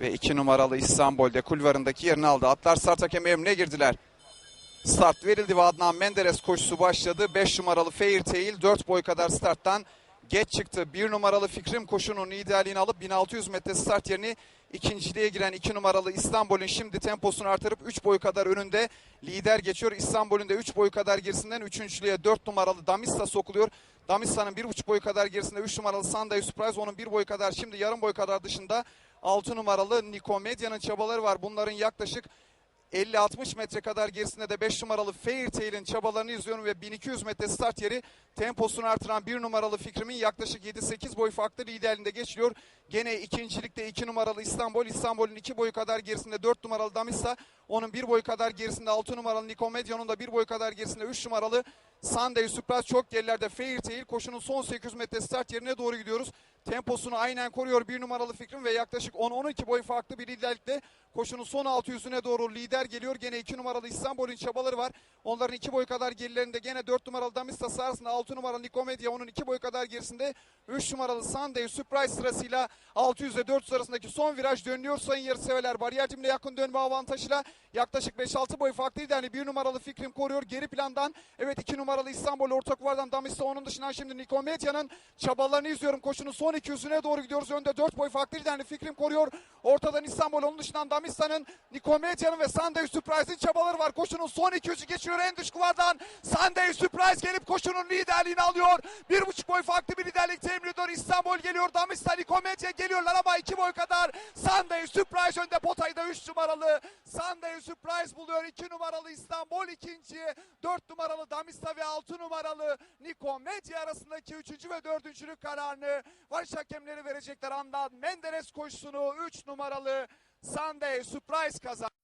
Ve 2 numaralı İstanbul'de kulvarındaki yerini aldı. Atlar start hakemi emrine girdiler. Start verildi ve Adnan Menderes koşusu başladı. 5 numaralı Fairtail 4 boy kadar starttan geç çıktı. 1 numaralı Fikrim koşunun liderliğini alıp 1600 metre start yerini ikinciliğe giren 2 numaralı İstanbul'un şimdi temposunu artırıp 3 boy kadar önünde lider geçiyor. İstanbul'un da 3 boy kadar gerisinden 3.lüğe 4 numaralı Damista sokuluyor. Damista'nın 1.5 boy kadar gerisinde 3 numaralı Sunday Surprise onun 1 boy kadar şimdi yarım boy kadar dışında 6 numaralı Nikomedya'nın çabaları var. Bunların yaklaşık 50-60 metre kadar gerisinde de 5 numaralı Fairtail'in çabalarını izliyorum ve 1200 metre start yeri temposunu artıran 1 numaralı Fikrim'in yaklaşık 7-8 boy farklı liderliğinde geçiliyor. Gene ikincilikte 2 numaralı İstanbul, İstanbul'un 2 boy kadar gerisinde 4 numaralı Damissa, onun 1 boy kadar gerisinde 6 numaralı Nikomedya'nın da 1 boy kadar gerisinde 3 numaralı Sunday Surprise çok gerilerde Fairtail koşunun son 800 metre start yerine doğru gidiyoruz. Temposunu aynen koruyor bir numaralı Fikrim ve yaklaşık 10-12 boy farklı bir liderlikte koşunun son 600'üne doğru lider geliyor. Gene 2 numaralı İstanbul'un çabaları var. Onların 2 boy kadar gerilerinde gene 4 numaralı Damista sırasında 6 numaralı Nikomedia onun 2 boy kadar gerisinde 3 numaralı Sunday Surprise sırasıyla 600 ile 400 arasındaki son viraj dönüyor sayın yarışseverler. Bariyer timle yakın dönme avantajıyla yaklaşık 5-6 boy farklı liderliği 1 numaralı Fikrim koruyor. Geri plandan evet 2 numaralı İstanbul orta kuvardan Damista onun dışından şimdi Nikomedia'nın çabalarını izliyorum. Koşunun son 200'üne doğru gidiyoruz. Önde 4 boy farklı liderliği Fikrim koruyor. Ortadan İstanbul onun dışından Damista'nın Nikomedia'nın ve Sunday Surprise'in çabaları var. Koşunun son 200'ü geçiyor en dış kuvardan. Sunday Surprise gelip koşunun liderliğini alıyor. Bir buçuk boy farklı bir liderlik temin ediyor. İstanbul geliyor. Damista Nikomedia geliyorlar ama iki boy kadar. Sunday Surprise önde potayda 3 numaralı. Sunday Surprise buluyor. 2 numaralı İstanbul ikinci. 4 numaralı Damista ve 6 numaralı Nikomedia arasındaki 3. ve 4. kararını varış hakemleri verecekler. Andan Menderes koşusunu 3 numaralı Sunday Surprise kazandı.